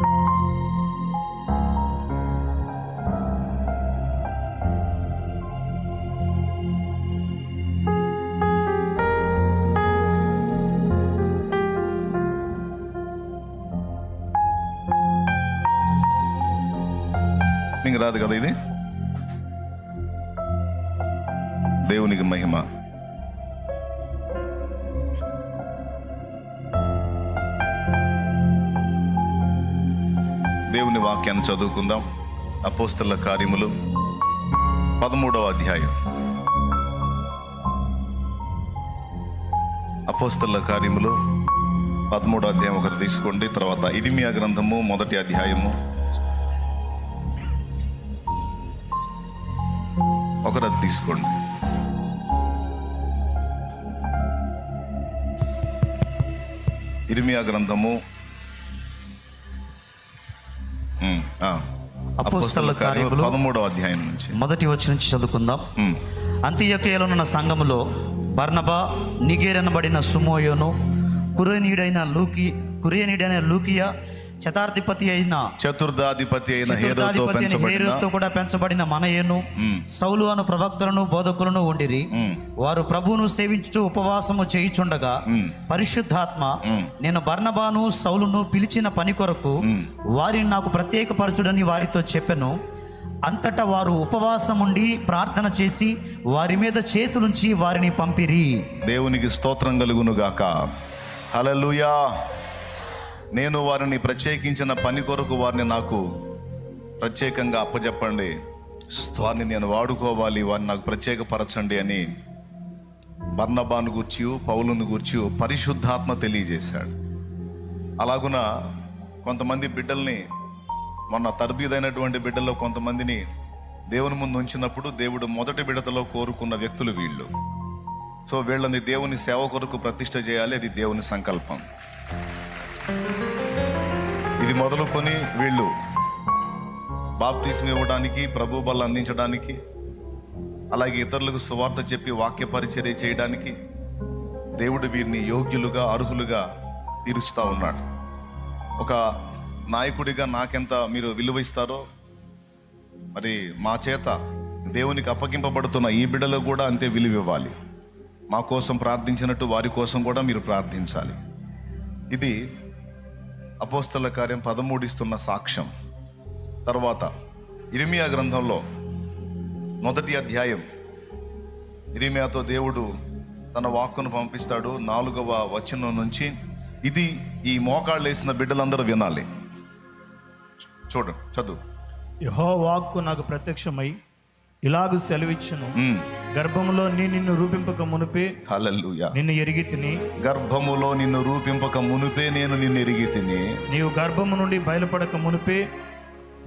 Minha grada, Galidinho. వాక్యాన్ని చదువుకుందాం. అపోస్తల కార్యములు పదమూడవ అధ్యాయం. అపోస్తల కార్యములు పదమూడో అధ్యాయం ఒకటి తీసుకోండి తర్వాత ఇదిమియా గ్రంథము మొదటి అధ్యాయము. ఒకటి తీసుకోండి. ఇరిమియా గ్రంథము అపోస్తల కార్యములు పదమూడవ అధ్యాయం నుంచి. మొదటి వచ్చి నుంచి చదువుకుందాం. ఉమ్, అంత్యకయలోనున్న సంఘములో బర్నబా నిగేరనబడిన సుమోయోను కురేనీడైన లూకి కురేనీడైన లూకియా శతాధిపతి అయిన చతుర్థాధిపతి అయిన హేరోతో పెంచబడిన కూడా పెంచబడిన మనయేను సౌలు అను ప్రవక్తలను బోధకులను ఉండిరి. వారు ప్రభువును సేవించుచు ఉపవాసము చేయుచుండగా పరిశుద్ధాత్మ నేను బర్నబాను సౌలును పిలిచిన పని కొరకు వారిని నాకు ప్రత్యేకపరచుడని వారితో చెప్పెను. అంతటా వారు ఉపవాసముండి ప్రార్థన చేసి వారి మీద చేతులుంచి వారిని పంపిరి. దేవునికి స్తోత్రం కలుగును గాక హల్లెలూయా. నేను వారిని ప్రత్యేకించిన పని కొరకు వారిని నాకు ప్రత్యేకంగా అప్పచెప్పండి వారిని నేను వాడుకోవాలి వారిని నాకు ప్రత్యేకపరచండి అని బర్ణబాను గూర్చి పౌలును గూర్చి పరిశుద్ధాత్మ తెలియజేశాడు. అలాగున కొంతమంది బిడ్డల్ని మొన్న తర్బీదైనటువంటి బిడ్డల్లో కొంతమందిని దేవుని ముందు ఉంచినప్పుడు దేవుడు మొదటి బిడతలో కోరుకున్న వ్యక్తులు వీళ్ళు. సో వీళ్ళని దేవుని సేవ కొరకు ప్రతిష్ట చేయాలి అది దేవుని సంకల్పం. ఇది మొదలుకొని వీళ్ళు బాప్తీసం ఇవ్వడానికి ప్రభు బలం అందించడానికి అలాగే ఇతరులకు సువార్త చెప్పి వాక్య పరిచర్య చేయడానికి దేవుడు వీరిని యోగ్యులుగా అర్హులుగా తీరుస్తూ ఉన్నాడు. ఒక నాయకుడిగా నాకెంత మీరు విలువ ఇస్తారో మరి మా చేత దేవునికి అప్పగింపబడుతున్న ఈ బిడ్డలకు కూడా అంతే విలువ ఇవ్వాలి. మా కోసం ప్రార్థించినట్టు వారి కోసం కూడా మీరు ప్రార్థించాలి. ఇది అపోస్తల కార్యం పదమూడిస్తున్న సాక్ష్యం. తర్వాత ఇరిమియా గ్రంథంలో మొదటి అధ్యాయం. ఇరిమియాతో దేవుడు తన వాక్కును పంపిస్తాడు. నాలుగవ వచనం నుంచి ఇది ఈ మోకాళ్ళు వేసిన బిడ్డలందరూ వినాలి. చూడు చదువు. యహో వాక్కు నాకు ప్రత్యక్షమై ఇలాగు సెలవిచ్చును. గర్భములో నీ నిన్ను రూపింపక మునిపే హల్లెలూయా. నిన్ను ఎరిగి తిని. గర్భములో నిన్ను రూపింపక మునుపే నేను నిన్ను ఎరిగి తిని. నీవు గర్భము నుండి బయలుపడక మునిపే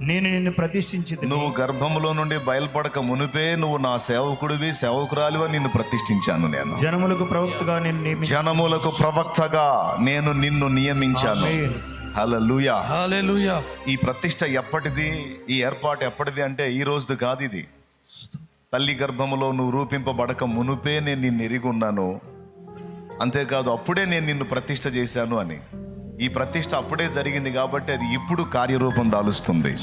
నేను నిన్ను ప్రతిష్ఠించి నువ్వు గర్భములో నుండి బయలుపడక మునుపే నువ్వు నా సేవకుడివి సేవకురాలివా నిన్ను ప్రతిష్ఠించాను నేను. జనములకు ప్రవక్తగా నేను జనములకు ప్రవక్తగా నేను నిన్ను నియమించాను. హల్లెలూయా. హల్లెలూయా. ఈ ప్రతిష్ట ఎప్పటిది ఈ ఏర్పాటు ఎప్పటిది అంటే ఈ రోజుది కాదు ఇది. తల్లి గర్భములో నువ్వు రూపింపబడక మునుపే నేను నిన్ను ఎరిగి ఉన్నాను. అంతేకాదు అప్పుడే నేను నిన్ను ప్రతిష్ట చేశాను అని. ఈ ప్రతిష్ట అప్పుడే జరిగింది కాబట్టి అది ఇప్పుడు కార్యరూపం దాలుస్తుంది.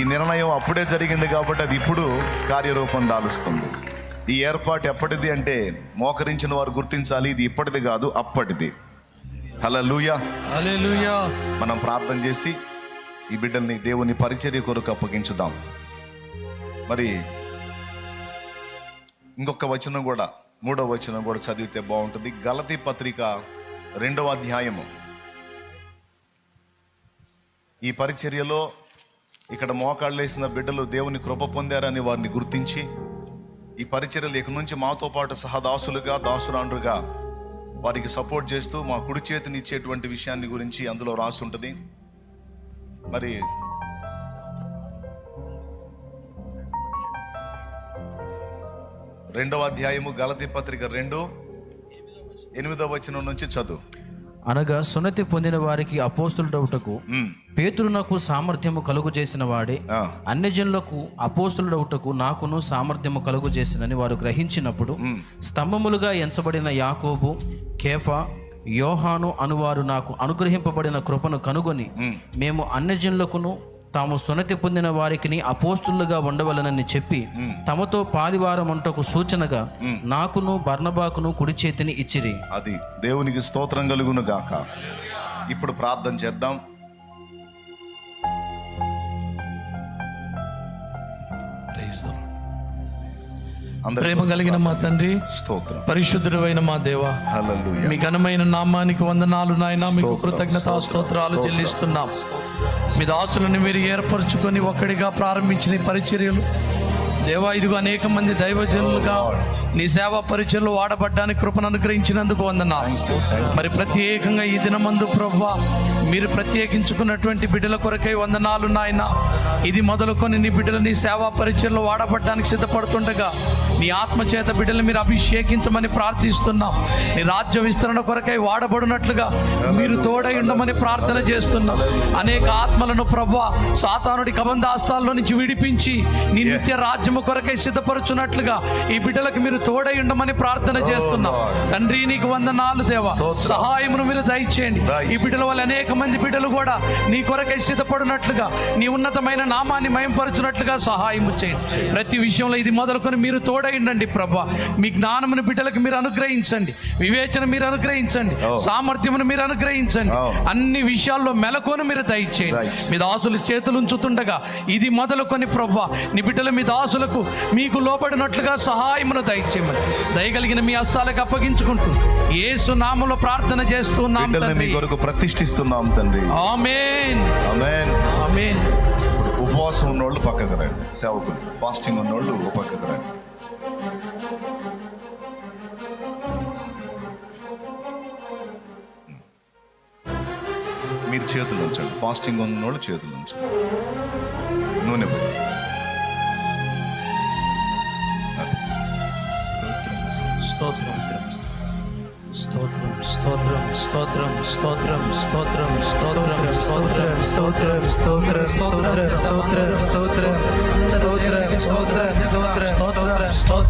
ఈ నిర్ణయం అప్పుడే జరిగింది కాబట్టి అది ఇప్పుడు కార్యరూపం దాలుస్తుంది. ఈ ఏర్పాటు ఎప్పటిది అంటే మోకరించిన వారు గుర్తించాలి ఇది ఇప్పటిది కాదు అప్పటిది. హల్లెలూయా. మనం ప్రార్థన చేసి ఈ బిడ్డల్ని దేవుని పరిచర్య కొరకు అప్పగించుదాం. మరి ఇంకొక వచనం కూడా మూడో వచనం కూడా చదివితే బాగుంటుంది. గలతి పత్రిక రెండవ అధ్యాయము. ఈ పరిచర్యలో ఇక్కడ మోకాళ్ళేసిన బిడ్డలు దేవుని కృప పొందారని వారిని గుర్తించి ఈ పరిచర్యలు ఇక నుంచి మాతో పాటు సహదాసులుగా దాసురాండ్రుగా వారికి సపోర్ట్ చేస్తూ మా కుడి చేతిని ఇచ్చేటువంటి విషయాన్ని గురించి అందులో రాసి ఉంటుంది మరి రెండవ అధ్యాయము గలతి పత్రిక రెండు ఎనిమిదవ వచనం నుంచి చదువు. అనగా సున్నతి పొందిన వారికి అపోస్తులుడవుటకు పేతురునకు సామర్థ్యము కలుగు చేసిన వాడే అన్యజనులకు అపోస్తులుడవుటకు నాకును సామర్థ్యము కలుగు చేసినని వారు గ్రహించినప్పుడు స్తంభములుగా ఎంచబడిన యాకోబు కేఫా యోహాను అనువారు నాకు అనుగ్రహింపబడిన కృపను కనుగొని మేము అన్యజనులకును తాము సున్నతి పొందిన వారికి అపోస్తులుగా ఉండవలనని చెప్పి తమతో పాలివారమంటకు సూచనగా నాకును బర్నబాకును కుడి చేతిని ఇచ్చిరి. అది దేవునికి స్తోత్రం కలుగును గాక. ఇప్పుడు ప్రార్థన చేద్దాం. ప్రేమ కలిగిన మా తండ్రి స్తోత్రం. పరిశుద్ధుడైన మా దేవ హల్లెలూయా. మీ ఘనమైన నామానికి వందనాలు నాయన మీకు కృతజ్ఞత స్తోత్రం, స్తోత్రాలు స్తోత్రం. చెల్లిస్తున్నాం. మీ దాసులను మీరు ఏర్పరచుకొని ఒక్కడిగా ప్రారంభించిన పరిచర్యలు. దేవా ఇదిగో అనేక మంది దైవజనులుగా నీ సేవా పరిచయలు వాడబడ్డానికి కృపను అనుగ్రహించినందుకు వందనాలు. మరి ప్రత్యేకంగా ఈ దినమందు ప్రభా మీరు ప్రత్యేకించుకున్నటువంటి బిడ్డల కొరకై వందనాలు నాయన. ఇది మొదలుకొని నీ బిడ్డలు నీ సేవా పరిచయలు వాడబడ్డానికి సిద్ధపడుతుండగా నీ ఆత్మచేత బిడ్డలు మీరు అభిషేకించమని ప్రార్థిస్తున్నాం. నీ రాజ్య విస్తరణ కొరకై వాడబడినట్లుగా మీరు తోడై ఉండమని ప్రార్థన చేస్తున్నాం. అనేక ఆత్మలను ప్రభా సాతానుడి కబంధాస్తాల్లో నుంచి విడిపించి నీ నిత్య రాజ్యము కొరకై సిద్ధపరచున్నట్లుగా ఈ బిడ్డలకు మీరు తోడై ఉండమని ప్రార్థన చేస్తున్నాం. తండ్రి నీకు వందనాలు దేవా. సహాయమును మీరు దయచేయండి. ఈ బిడ్డల వల్ల అనేక మంది బిడ్డలు కూడా నీ కొరకై సిద్ధపడినట్లుగా నీ ఉన్నతమైన నామాన్ని మయంపరచున్నట్లుగా సహాయము చేయండి. ప్రతి విషయంలో ఇది మొదలుకొని మీరు తోడై ఉండండి ప్రభా. మీ జ్ఞానమును బిడ్డలకు మీరు అనుగ్రహించండి. వివేచన మీరు అనుగ్రహించండి. సామర్థ్యమును మీరు అనుగ్రహించండి. అన్ని విషయాల్లో మెలకును మీరు దయచేయండి. మీ దాసులు చేతులు ఉంచుతుండగా ఇది మొదలుకొని ప్రభా నీ బిడ్డలు మీ దాసులకు మీకు లోపడినట్లుగా సహాయమును దయచేయమని. దయగలిగిన మీ హస్తాలకు అప్పగించుకుంటూ యేసు నామంలో ప్రార్థన చేస్తున్నాం తండ్రి. కొరకు ప్రతిష్ఠిస్తున్నాం తండ్రి. ఆమేన్. ఆమేన్. ఆమేన్. ఉపవాసం ఉన్నోళ్ళు పక్కకు రండి. సేవకులు. ఫాస్టింగ్ ఉన్నోళ్ళు పక్కకు రండి. మీరు చేతులు ఉంచండి ఫాస్టింగ్ ఉన్నోళ్ళు చేతులు ఉంచండి నూనె స్తోత్రం స్తోత్రం స్తోత్రం స్తోత్రం స్తోత్రం స్తోత్రం స్తోత్రం స్తోత్రం స్తోత్రం స్తోత్రం స్తోత్రం స్తోత్రం స్తోత్రం స్తోత్రం స్తోత్రం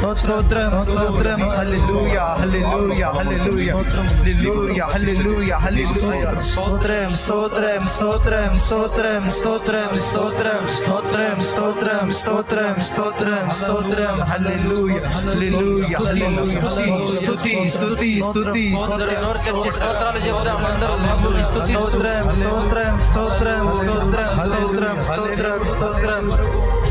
స్తోత్రం హల్లెలూయా హల్లెలూయా హల్లెలూయా హల్లెలూయా హల్లెలూయా హల్లెలూయా స్తోత్రం స్తోత్రం స్తోత్రం స్తోత్రం స్తోత్రం స్తోత్రం స్తోత్రం స్తోత్రం స్తోత్రం స్తోత్రం స్తోత్రం హల్లెలూయా హల్లెలూయా హల్లెలూయా స్తుతి స్తుతి స్తుతి స్తోత్రాలు చెప్తాం అందరూ స్తోత్రం స్తోత్రం స్తోత్రం స్తోత్రం స్తోత్రం స్తోత్రం స్తోత్రం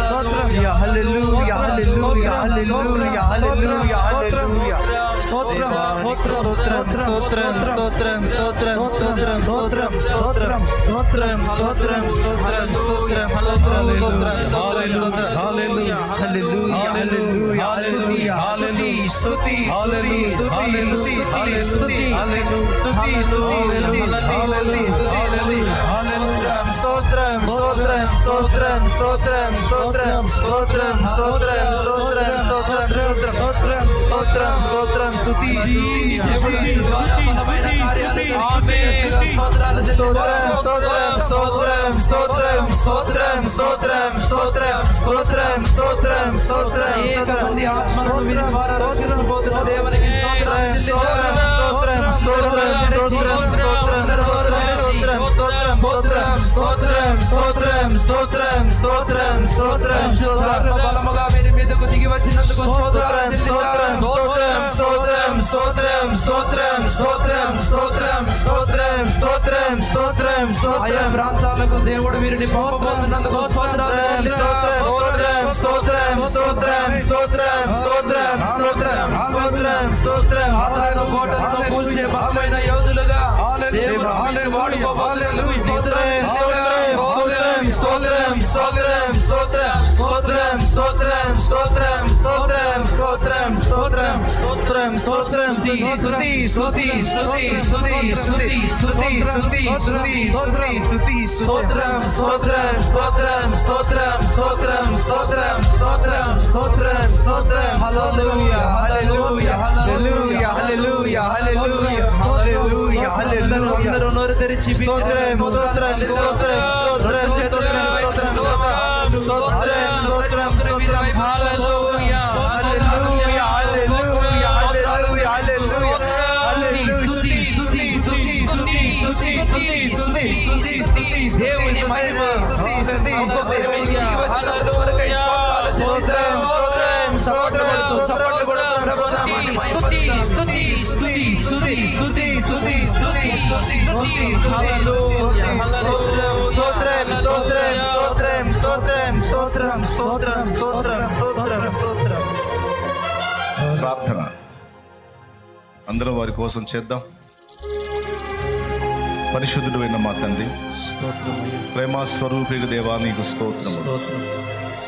హల్లెలూయా హల్లెలూయా హల్లెలూయా హల్లెలూయా హల్లెలూయా హల్లెలూయా స్తోత్రం స్తోత్రం స్తోత్రం స్తోత్రం స్తోత్రం స్తోత్రం స్తోత్రం స్తోత్రం స్తోత్రం స్తోత్రం స్తోత్రం స్తోత్రం స్తోత్రం స్తోత్రం స్తోత్రం హల్లెలూయా హల్లెలూయా హల్లెలూయా హల్లెలూయా స్తుతి స్తుతి స్తుతి స్తుతి స్తుతి స్తుతి స్తుతి స్తుతి స్తుతి స్తుతి స్తోత్రం స్తోత్రం స్తోత్రం స్తోత్రం స్తోత్రం స్తోత్రం స్తోత్రం స్తోత్రం స్తోత్రం స్తోత్రం స్తోత్రం స్తోత్రం స్తుతి స్తుతి స్తోత్రం స్తోత్రం స్తోత్రం స్తోత్రం స్తోత్రం స్తోత్రం స్తోత్రం స్తోత్రం స్తోత్రం స్తోత్రం స్తోత్రం స్తోత్రం స్తోత్రం స్తోత్రం స్తోత్రం స్తోత్రం స్తోత్రం స్తోత్రం స్తోత్రం స్తోత్రం స్తోత్రం స్తోత్రం స్తోత్రం బలముగా మీరు మీదకు దిగి వచ్చినందుకు స్తోత్రం స్తోత్రం స్తోత్రం స్తోత్రం స్తోత్రం స్తోత్రం స్తోత్రం స్తోత్రం స్తోత్రం స్తోత్రం స్తోత్రం ప్రాంతాలకు దేవుడు వీరిని పంపబోతున్నందుకు స్తోత్రాలు స్తోత్రం స్తోత్రం స్తోత్రం స్తోత్రం స్తోత్రం స్తోత్రం స్తోత్రం స్తోత్రం పాతాళను కోటలను కూల్చే బలమైన యోధులుగా Hallelujah. హల్లెలూయా హల్లెలూయా అందరూ నోరు తెరిచి స్తోత్రం స్తోత్రం స్తోత్రం స్తోత్రం స్తోత్రం స్తోత్రం స్తోత్రం హల్లెలూయా హల్లెలూయా హల్లెలూయా హల్లెలూయా హల్లెలూయా స్తుతి స్తుతి స్తుతి స్తుతి స్తుతి స్తుతి స్తుతి స్తుతి స్తుతి దేవుని మహిమ స్తుతి స్తుతి స్తుతి హల్లెలూయా స్తోత్రం స్తోత్రం స్తోత్రం స్తోత్రం స్తుతి స్తుతి స్తుతి స్తుతి స్తుతి స్తుతి స్తోత్రం స్తోత్రం స్తోత్రం స్తోత్రం స్తోత్రం స్తోత్రం స్తోత్రం స్తోత్రం స్తోత్రం ప్రార్థన. అందరం వారి కోసం చేద్దాం. పరిశుద్ధుడు అయిన మా తండ్రి ప్రేమ స్వరూపిక దేవా నీకు స్తోత్రము.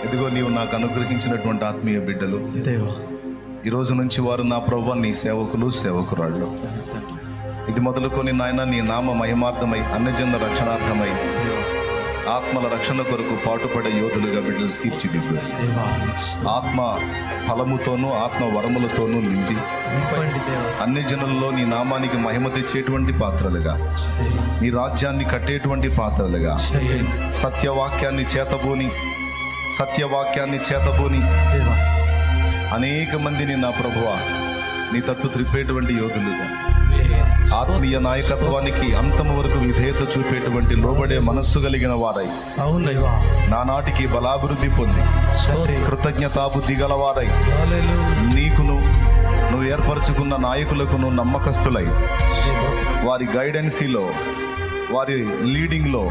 ఇదిగో నీవు నాకు అనుగ్రహించినటువంటి ఆత్మీయ బిడ్డలు. ఈ రోజు నుంచి వారు నా ప్రభు నీ సేవకులు సేవకురాళ్ళు. ఇది మొదలుకొని నాయన నీ నామ మహిమార్థమై అన్యజన రక్షణార్థమై ఆత్మల రక్షణ కొరకు పాటుపడే యోధులుగా బిడ్డలు తీర్చిదిద్దు. ఆత్మ ఫలముతోనూ ఆత్మ వరములతోనూ నిండి అన్ని జనుల్లో నీ నామానికి మహిమ తెచ్చేటువంటి పాత్రలుగా నీ రాజ్యాన్ని కట్టేటువంటి పాత్రలుగా సత్యవాక్యాన్ని చేతబోని సత్యవాక్యాన్ని చేతబోని అనేక మందిని నా ప్రభువ నీ తట్టు త్రిప్పేటువంటి యోధులుగా. ఆత్మీయ నాయకత్వానికి అంతము వరకు విధేయత చూపేటువంటి లోబడే మనస్సు కలిగిన వారై. నానాటికి బలాభివృద్ధి పొంది. కృతజ్ఞతాబుద్ధి గలవారై. నీకును నువ్వు ఏర్పరచుకున్న నాయకులకును నమ్మకస్తులై. వారి గైడెన్సీలో వారి లీడింగ్లో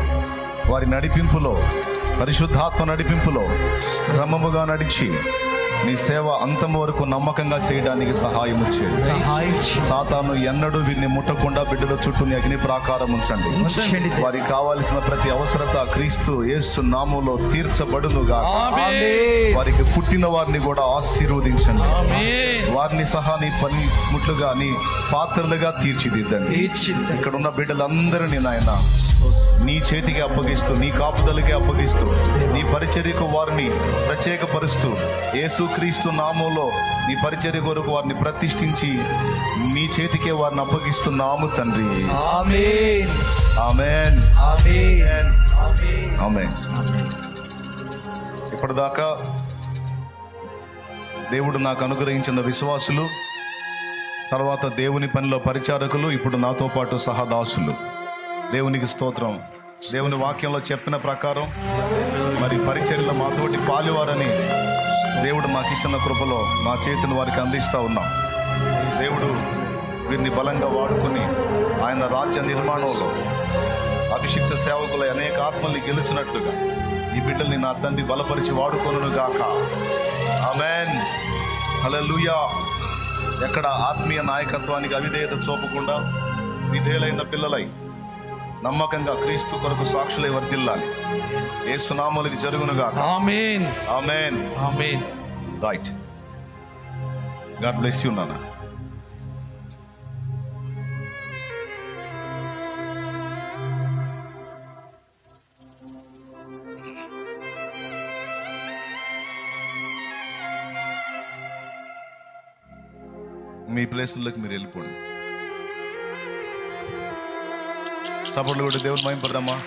వారి నడిపింపులో పరిశుద్ధాత్మ నడిపింపులో క్రమముగా నడిచి నీ సేవ అంతం వరకు నమ్మకంగా చేయడానికి సహాయం చేయండి సాతాను ఎన్నడూ వీరిని ముట్టకుండా బిడ్డల చుట్టూ అగ్ని ప్రాకారం ఉంచండి. వారికి కావాల్సిన ప్రతి అవసరత క్రీస్తు యేసు నామంలో తీర్చబడునుగా వారికి పుట్టిన వారిని కూడా ఆశీర్వదించండి. వారిని సహా నీ పని ముట్లుగా నీ పాత్రలుగా తీర్చిదిద్దండి. ఇక్కడ ఉన్న బిడ్డలందరినీ నాయన నీ చేతికి అప్పగిస్తూ నీ కాపుదలకి అప్పగిస్తూ నీ పరిచర్యకు వారిని ప్రత్యేకపరుస్తూ యేసుక్రీస్తు నామంలో నీ పరిచర్య కొరకు వారిని ప్రతిష్ఠించి నీ చేతికే వారిని అప్పగిస్తున్నాము తండ్రి. ఆమేన్. ఆమెన్. ఆమేన్. ఆమెన్. ఇప్పటిదాకా దేవుడు నాకు అనుగ్రహించిన విశ్వాసులు తర్వాత దేవుని పనిలో పరిచారకులు ఇప్పుడు నాతో పాటు సహదాసులు. దేవునికి స్తోత్రం. దేవుని వాక్యంలో చెప్పిన ప్రకారం మరి పరిచర్యలో మాతోటి పాలివారని దేవుడు మాకు ఇచ్చిన కృపలో నా చేతిని వారికి అందిస్తూ ఉన్నాం. దేవుడు వీరిని బలంగా వాడుకొని ఆయన రాజ్య నిర్మాణంలో అభిషిక్త సేవకుల అనేక ఆత్మల్ని గెలిచినట్లుగా ఈ బిడ్డల్ని నా తండ్రి బలపరిచి వాడుకొనుగాక ఆమెన్. హల్లెలూయా. ఎక్కడ ఆత్మీయ నాయకత్వానికి అవిధేయత చూపకుండా విధేయులైన పిల్లలై నమ్మకంగా క్రీస్తు కొరకు సాక్షులై వర్దిల్లాలి ఏ సునాములకి జరుగునుగా amen. Amen. Amen. Right God bless you నాన్న. మీ ప్లేసుల్లోకి మీరు వెళ్ళిపోండి. సపోర్ట్లు కూడా దేవుడు మయం పడదామా?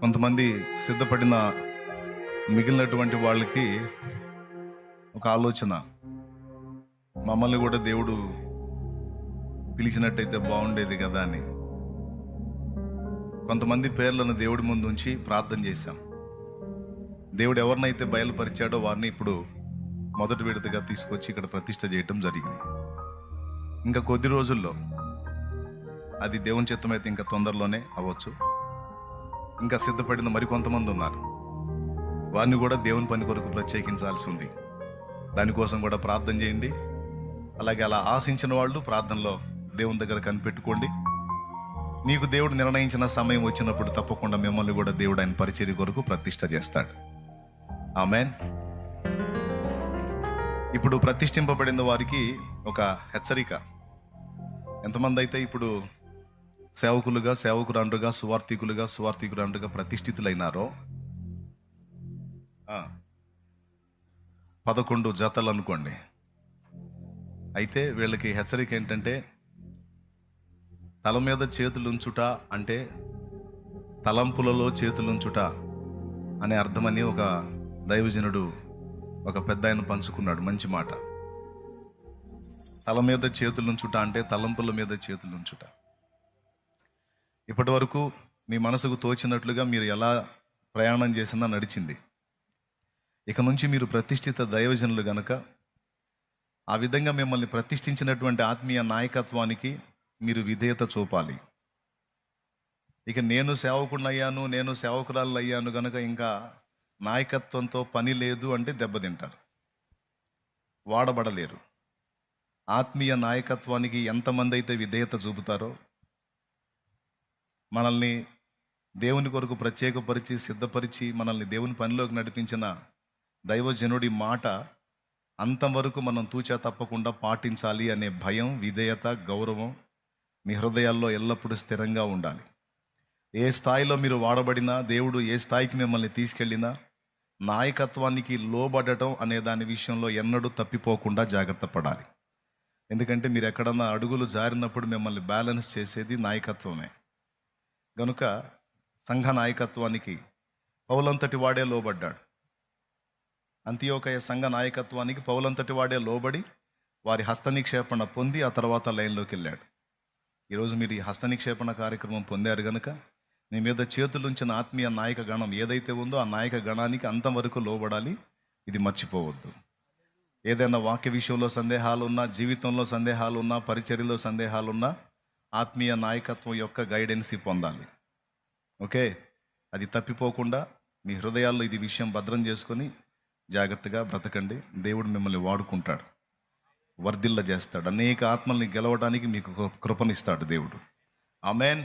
కొంతమంది సిద్ధపడిన మిగిలినటువంటి వాళ్ళకి ఒక ఆలోచన. మమ్మల్ని కూడా దేవుడు పిలిచినట్టయితే బాగుండేది కదా అని. కొంతమంది పేర్లను దేవుడి ముందు ఉంచి ప్రార్థన చేశాం. దేవుడు ఎవరినైతే బయలుపరిచాడో వారిని ఇప్పుడు మొదటి విడతగా తీసుకొచ్చి ఇక్కడ ప్రతిష్ట చేయటం జరిగింది. ఇంకా కొద్ది రోజుల్లో అది దేవుని చిత్తమైతే ఇంకా తొందరలోనే అవ్వచ్చు. ఇంకా సిద్ధపడిన మరికొంతమంది ఉన్నారు. వారిని కూడా దేవుని పని కొరకు ప్రత్యేకించాల్సి ఉంది. దానికోసం కూడా ప్రార్థన చేయండి. అలాగే అలా ఆశించిన వాళ్ళు ప్రార్థనలో దేవుని దగ్గర కనిపెట్టుకోండి. నీకు దేవుడు నిర్ణయించిన సమయం వచ్చినప్పుడు తప్పకుండా మిమ్మల్ని కూడా దేవుడు ఆయన పరిచర్య కొరకు ప్రతిష్ట చేస్తాడు. ఆమెన్. ఇప్పుడు ప్రతిష్ఠింపబడిన వారికి ఒక హెచ్చరిక. ఎంతమంది అయితే ఇప్పుడు సేవకులుగా సేవకురాండ్రుగా సువార్థికులుగా సువార్థికురాండ్రుగా ప్రతిష్ఠితులైనారో పదకొండు జతలు అనుకోండి. అయితే వీళ్ళకి హెచ్చరిక ఏంటంటే తల మీద చేతులుంచుట అంటే తలంపులలో చేతులుంచుట అనే అర్థమని ఒక దైవజనుడు ఒక పెద్ద ఆయన పంచుకున్నాడు. మంచి మాట. తల మీద చేతులుంచుట అంటే తలంపుల మీద చేతులుంచుట. ఇప్పటి వరకు మీ మనసుకు తోచినట్లుగా మీరు ఎలా ప్రయాణం చేసినా నడిచింది. ఇక నుంచి మీరు ప్రతిష్ఠిత దైవజనులు గనక ఆ విధంగా మిమ్మల్ని ప్రతిష్ఠించినటువంటి ఆత్మీయ నాయకత్వానికి మీరు విధేయత చూపాలి. ఇక నేను సేవకుడిని అయ్యాను నేను సేవకురాలు అయ్యాను కనుక ఇంకా నాయకత్వంతో పని లేదు అంటే దెబ్బతింటారు వాడబడలేరు. ఆత్మీయ నాయకత్వానికి ఎంతమంది అయితే విధేయత చూపుతారో మనల్ని దేవుని కొరకు ప్రత్యేకపరిచి సిద్ధపరిచి మనల్ని దేవుని పనిలోకి నడిపించిన దైవజనుడి మాట అంతవరకు మనం తూచా తప్పకుండా పాటించాలి అనే భయం విధేయత గౌరవం మీ హృదయాల్లో ఎల్లప్పుడూ స్థిరంగా ఉండాలి. ఏ స్థాయిలో మీరు వాడబడినా దేవుడు ఏ స్థాయికి మిమ్మల్ని తీసుకెళ్ళినా నాయకత్వానికి లోబడటం అనే దాని విషయంలో ఎన్నడూ తప్పిపోకుండా జాగ్రత్త పడాలి. ఎందుకంటే మీరు ఎక్కడన్నా అడుగులు జారినప్పుడు మిమ్మల్ని బ్యాలెన్స్ చేసేది నాయకత్వమే. గనుక సంఘ నాయకత్వానికి పౌలంతటి వాడే లోబడ్డాడు. అంత్యోకయ సంఘ నాయకత్వానికి పౌలంతటి వాడే లోబడి వారి హస్తనిక్షేపణ పొంది ఆ తర్వాత లైన్లోకి వెళ్ళాడు ఈరోజు మీరు ఈ హస్తనిక్షేపణ కార్యక్రమం పొందారు కనుక మీ మీద చేతులుంచిన ఆత్మీయ నాయక గణం ఏదైతే ఉందో ఆ నాయక గణానికి అంతవరకు లోబడాలి. ఇది మర్చిపోవద్దు. ఏదైనా వాక్య విషయంలో సందేహాలు ఉన్నా జీవితంలో సందేహాలు ఉన్నా పరిచర్యలో సందేహాలు ఉన్నా ఆత్మీయ నాయకత్వం యొక్క గైడెన్సీ పొందాలి. ఓకే? అది తప్పిపోకుండా మీ హృదయాల్లో ఇది విషయం భద్రం చేసుకొని జాగ్రత్తగా బ్రతకండి. దేవుడు మిమ్మల్ని వాడుకుంటాడు. వర్ధిల్ల చేస్తాడు అనేక ఆత్మల్ని గెలవడానికి మీకు కృపనిస్తాడు దేవుడు. ఆమెన్.